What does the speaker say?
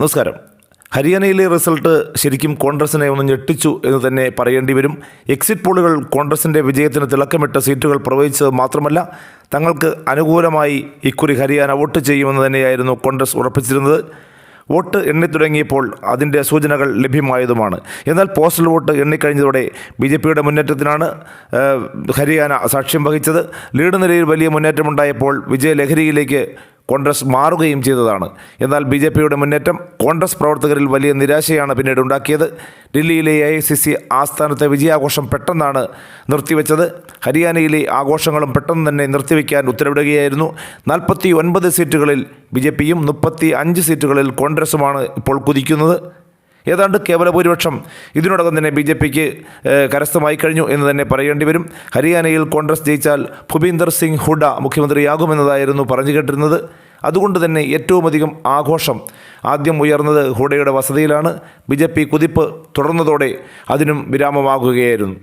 നമസ്കാരം. ഹരിയാനയിലെ റിസൾട്ട് ശരിക്കും കോൺഗ്രസിനെ ഒന്ന് ഞെട്ടിച്ചു എന്ന് തന്നെ പറയേണ്ടി വരും. എക്സിറ്റ് പോളുകൾ കോൺഗ്രസിന്റെ വിജയത്തിന് തിളക്കമിട്ട സീറ്റുകൾ പ്രവഹിച്ചത് മാത്രമല്ല തങ്ങൾക്ക് അനുകൂലമായി ഇക്കുറി ഹരിയാന വോട്ട് ചെയ്യുമെന്ന് തന്നെയായിരുന്നു കോൺഗ്രസ് ഉറപ്പിച്ചിരുന്നത്. വോട്ട് എണ്ണിത്തുടങ്ങിയപ്പോൾ അതിന്റെ സൂചനകൾ ലഭ്യമായതുമാണ്. എന്നാൽ പോസ്റ്റൽ വോട്ട് എണ്ണിക്കഴിഞ്ഞതോടെ ബി ജെ പിയുടെ മുന്നേറ്റത്തിനാണ് ഹരിയാന സാക്ഷ്യം വഹിച്ചത്. ലീഡ് നിലയിൽ വലിയ മുന്നേറ്റമുണ്ടായപ്പോൾ വിജയലഹരിയിലേക്ക് കോൺഗ്രസ് മാറുകയും ചെയ്തതാണ്. എന്നാൽ ബി ജെ പിയുടെ മുന്നേറ്റം കോൺഗ്രസ് പ്രവർത്തകരിൽ വലിയ നിരാശയാണ് പിന്നീട് ഉണ്ടാക്കിയത്. ഡൽഹിയിലെ എ ഐ സി സി ആസ്ഥാനത്തെ വിജയാഘോഷം പെട്ടെന്നാണ് നിർത്തിവെച്ചത്. ഹരിയാനയിലെ ആഘോഷങ്ങളും പെട്ടെന്ന് തന്നെ നിർത്തിവെക്കാൻ ഉത്തരവിടുകയായിരുന്നു. നാൽപ്പത്തി ഒൻപത് സീറ്റുകളിൽ ബി ജെ പിയും മുപ്പത്തി അഞ്ച് സീറ്റുകളിൽ കോൺഗ്രസുമാണ് ഇപ്പോൾ കുതിക്കുന്നത്. ഏതാണ്ട് കേവല ഭൂരിപക്ഷം. ഇതിനോടകം തന്നെ ബി ജെ പിക്ക് കരസ്ഥമായി കഴിഞ്ഞു എന്ന് തന്നെ പറയേണ്ടി വരും. ഹരിയാനയിൽ കോൺഗ്രസ് ജയിച്ചാൽ ഭൂപീന്ദർ സിംഗ് ഹുഡ മുഖ്യമന്ത്രിയാകുമെന്നതായിരുന്നു പറഞ്ഞു കേട്ടിരുന്നത്. അതുകൊണ്ട് തന്നെ ഏറ്റവും അധികം ആഘോഷം ആദ്യം ഉയർന്നത് ഹുഡയുടെ വസതിയിലാണ്. ബി ജെ പി കുതിപ്പ് തുടർന്നതോടെ അതിനും വിരാമമാകുകയായിരുന്നു.